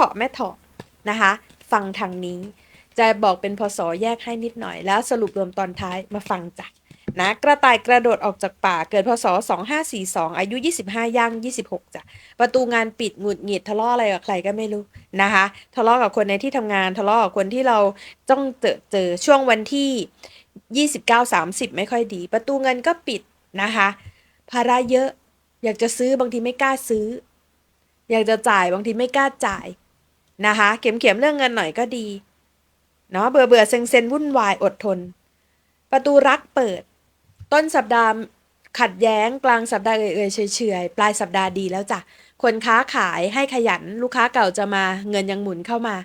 ถาะแม่เถาะนะคะ ฟังทางนี้ จะบอกเป็นพศแยกให้นิดหน่อย แล้วสรุปรวมตอนท้ายมาฟังจ้ะนะกระต่ายกระโดดออกจากป่าเกิดพศ 2542 อายุ 25 ย่าง 26จ้ะประตูงานปิดหงุดหงิดทะเลาะอะไรกับใครก็ไม่รู้นะคะทะเลาะกับคนในที่ทำงานทะเลาะกับคนที่เราต้องเจอเจอช่วงวันที่ 29 30 ไม่ค่อยดี ประตูเงินก็ปิดนะคะภาระเยอะ อยากจะซื้อบางทีไม่กล้าซื้อ อยากจะจ่ายบางทีไม่กล้าจ่าย นะคะ เข็มเข็มเรื่องเงินหน่อยก็ดี เนาะเบื่อเบื่อเซ็งเซ็งวุ่นวายอดทน ประตูรักเปิด ต้นสัปดาห์ขัดแย้งกลางสัปดาห์เอื่อยๆเฉยๆปลายสัปดาห์ดีแล้วจ้ะคนค้าขายให้ขยันลูกค้าเก่าจะมาเงินยังหมุนเข้ามา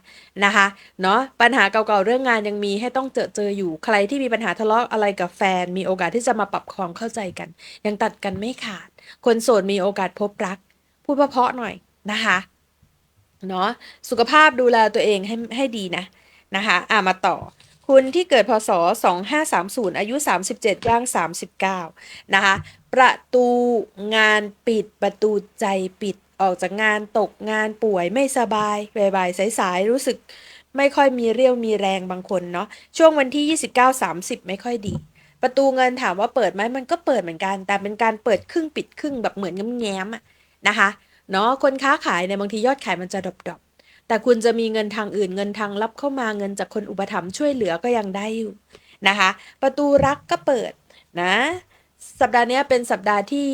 นะคะเนาะปัญหาเก่าๆเรื่องงานยังมีให้ต้องเจอเจออยู่ใครที่มีปัญหาทะเลาะอะไรกับแฟน มีโอกาสที่จะมาปรับความเข้าใจกัน ยังตัดกันไม่ขาด คนโสดมีโอกาสพบรัก พูดเพาะๆหน่อยนะคะ เนาะสุขภาพดูแลตัวเองให้ให้ดีนะนะคะอะมาต่อ คุณที่เกิดพศ 2530 อายุ 37ย่าง 39 นะคะ ประตูงานปิดประตูใจปิดออกจากงานตกงานป่วยไม่สบายบ่ายๆสายๆรู้สึกไม่ค่อยมีเรี่ยวมีแรงบางคนเนาะช่วงวันที่ 29-30 ไม่ค่อยดี ประตูเงินถามว่าเปิดไหมมันก็เปิดเหมือนกัน แต่เป็นการเปิดครึ่งปิดครึ่งแบบเหมือนแง้มๆอะนะคะ เนาะคนค้าขายเนี่ยบางทียอดขายมันจะดรอปๆแต่คุณจะมีเงินทางอื่นเงินทางรับเข้ามาเงินจากคนอุปถัมภ์ช่วยเหลือก็ยังได้อยู่นะคะ ประตูรักก็เปิดนะสัปดาห์นี้เป็นสัปดาห์ที่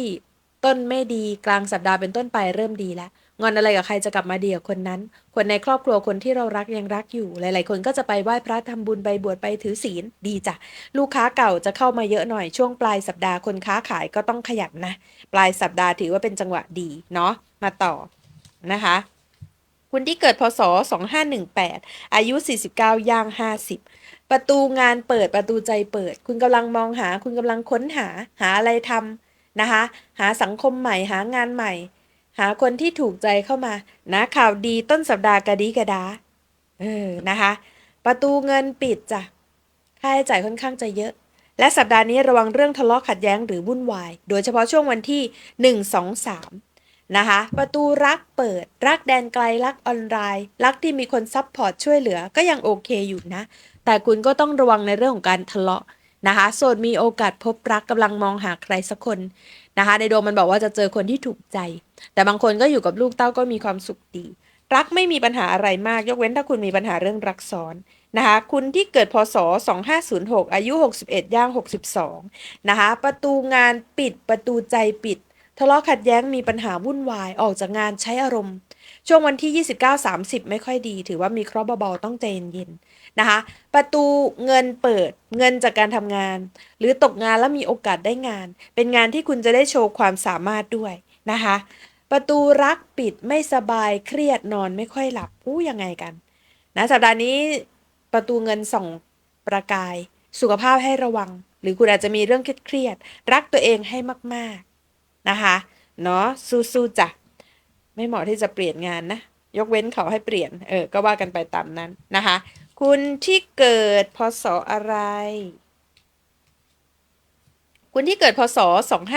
ต้นไม่ดีกลางสัปดาห์เป็นต้นไปเริ่มดีแล้ว งอนอะไรกับใครจะกลับมาดีกับคนนั้น คนในครอบครัวคนที่เรารักยังรักอยู่ หลาย ๆ คนก็จะไปไหว้พระทำบุญไปบวชไปถือศีลดีจ้ะลูกค้าเก่าจะเข้ามาเยอะหน่อยช่วงปลายสัปดาห์คนค้าขายก็ต้องขยันนะ ปลายสัปดาห์ถือว่าเป็นจังหวะดีเนาะมาต่อนะคะคุณที่เกิดพศ 2518 อายุ 49 ย่าง 50 ประตูงานเปิดประตูใจเปิด คุณกำลังมองหา คุณกำลังค้นหา หาอะไรทำนะคะ หาสังคมใหม่ หางานใหม่ หาคนที่ถูกใจเข้ามา นะข่าวดีต้นสัปดาห์กระดีกระดา เออนะคะ ประตูเงินปิดจ้ะ ค่าใช้จ่ายค่อนข้างจะเยอะ และสัปดาห์นี้ระวังเรื่องทะเลาะขัดแย้งหรือวุ่นวาย โดยเฉพาะช่วงวันที่ 1 2 3 นะคะ ประตูรักเปิด รักแดนไกลรักออนไลน์ รักที่มีคนซับพอร์ตช่วยเหลือก็ยังโอเคอยู่นะ แต่คุณก็ต้องระวังในเรื่องของการทะเลาะ นะคะโสดมีโอกาสพบรักกำลังมองหาใครสักคนนะคะ ในดวงมันบอกว่าจะเจอคนที่ถูกใจ แต่บางคนก็อยู่กับลูกเต้าก็มีความสุขดี รักไม่มีปัญหาอะไรมาก ยกเว้นถ้าคุณมีปัญหาเรื่องรักซ้อนนะคะ คุณที่เกิดพศ 2506 อายุ 61 ย่าง 62 นะคะ ประตูงานปิดประตูใจปิด ทะเลาะขัดแย้งมีปัญหาวุ่นวายออกจากงานใช้อารมณ์ ช่วงวันที่ 29-30 ไม่ค่อยดี ถือว่ามีเคราะห์เบาๆต้องใจเย็นๆนะคะ ประตูเงินเปิดเงินจากการทำงาน หรือตกงานแล้วมีโอกาสได้งาน เป็นงานที่คุณจะได้โชว์ความสามารถด้วยนะคะ ประตูรักปิดไม่สบายเครียดนอนไม่ค่อยหลับอู้ยังไงกันนะสัปดาห์นี้ประตูเงินส่องประกาย สุขภาพให้ระวัง หรือคุณอาจจะมีเรื่องเครียดรักตัวเองให้มากๆ นะคะเนาะสู้ๆจ้ะไม่เหมาะที่จะเปลี่ยนงานนะ ยกเว้นเขาให้เปลี่ยน เออ ก็ว่ากันไปตามนั้นนะคะ คุณที่เกิดพศออะไร คุณที่เกิดพศ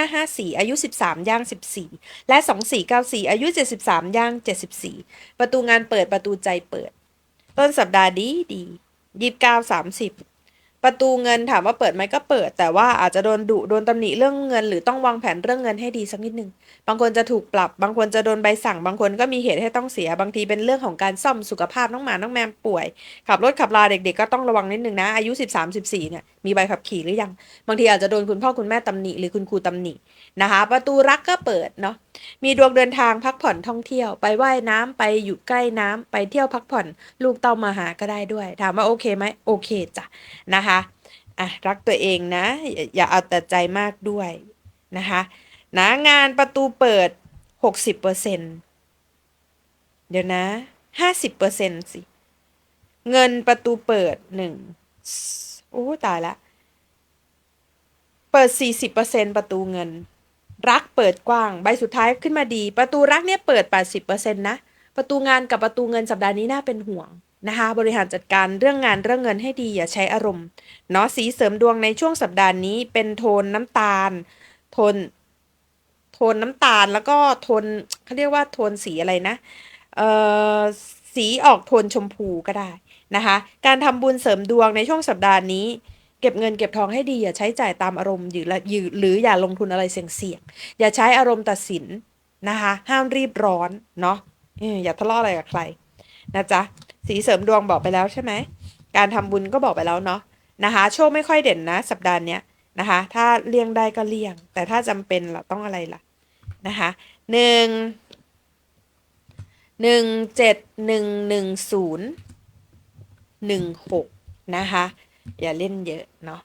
2554 อายุ 13 ย่าง 14 และ 2494 อายุ 73 ย่าง 74 ประตูงานเปิดประตูใจเปิด ต้นสัปดาห์ดีดี 29 30 ประตูเงินถามว่าเปิดไหมก็เปิด แต่ว่าอาจจะโดนดุโดนตำหนิเรื่องเงิน หรือต้องวางแผนเรื่องเงินให้ดีสักนิดหนึ่งบางคนจะถูกปรับ บางคนจะโดนใบสั่ง บางคนก็มีเหตุให้ต้องเสีย บางทีเป็นเรื่องของการซ่อมสุขภาพน้องหมาน้องแมวป่วย ขับรถขับลาเด็กๆก็ต้องระวังนิดหนึ่งนะ อายุ 13 14เนี่ยมีใบขับขี่หรือยัง บางทีอาจจะโดนคุณพ่อคุณแม่ตำหนิหรือคุณครูตำหนินะคะ ประตูรักก็เปิดเนาะ มีดวงเดินทางพักผ่อนท่องเที่ยว ไปไว่ายน้ำไปอยู่ใกล้น้ำไปเที่ยวพักผ่อน ลูกเต้ามาหาก็ได้ด้วย ถามว่าโอเคไหมโอเคจ้ะนะคะอะรักตัวเองนะ อย่าอย่าเอาแต่ใจมากด้วยนะคะนะงานประตูเปิด 60%เเดี๋ยวนะ 50%สิ เงินประตูเปิดหนึ่งโอ้ตายละ เปิด 40%ประตูเงิน รักเปิดกว้าง ใบสุดท้ายขึ้นมาดี ประตูรักเนี่ยเปิด 80%นะประตูงานกับประตูเงินสัปดาห์นี้น่าเป็นห่วงนะคะ บริหารจัดการเรื่องงานเรื่องเงินให้ดีอย่าใช้อารมณ์เนาะสีเสริมดวงในช่วงสัปดาห์นี้เป็นโทนน้ำตาล โทน โทนน้ำตาลแล้วก็โทนเขาเรียกว่าโทนสีอะไรนะเอ่อสีออกโทนชมพูก็ได้นะคะ การทำบุญเสริมดวงในช่วงสัปดาห์นี้ เก็บเงินเก็บทองให้ดีอย่าใช้จ่ายตามอารมณ์หรือหรืออย่าลงทุนอะไรเสี่ยงๆอย่าใช้อารมณ์ตัดสินนะคะห้ามรีบร้อนเนาะอย่าทะเลาะอะไรกับใครนะจ๊ะสีเสริมดวงบอกไปแล้วใช่ไหมการทำบุญก็บอกไปแล้วเนาะนะคะโชคไม่ค่อยเด่นนะ สัปดาห์เนี้ยนะคะ ถ้าเลี่ยงได้ก็เลี่ยง แต่ถ้าจำเป็นล่ะต้องอะไรล่ะนะคะหนึ่งหนึ่งเจ็ดหนึ่งหนึ่งศูนย์หนึ่งหกนะคะ อย่าเล่นเยอะเนาะ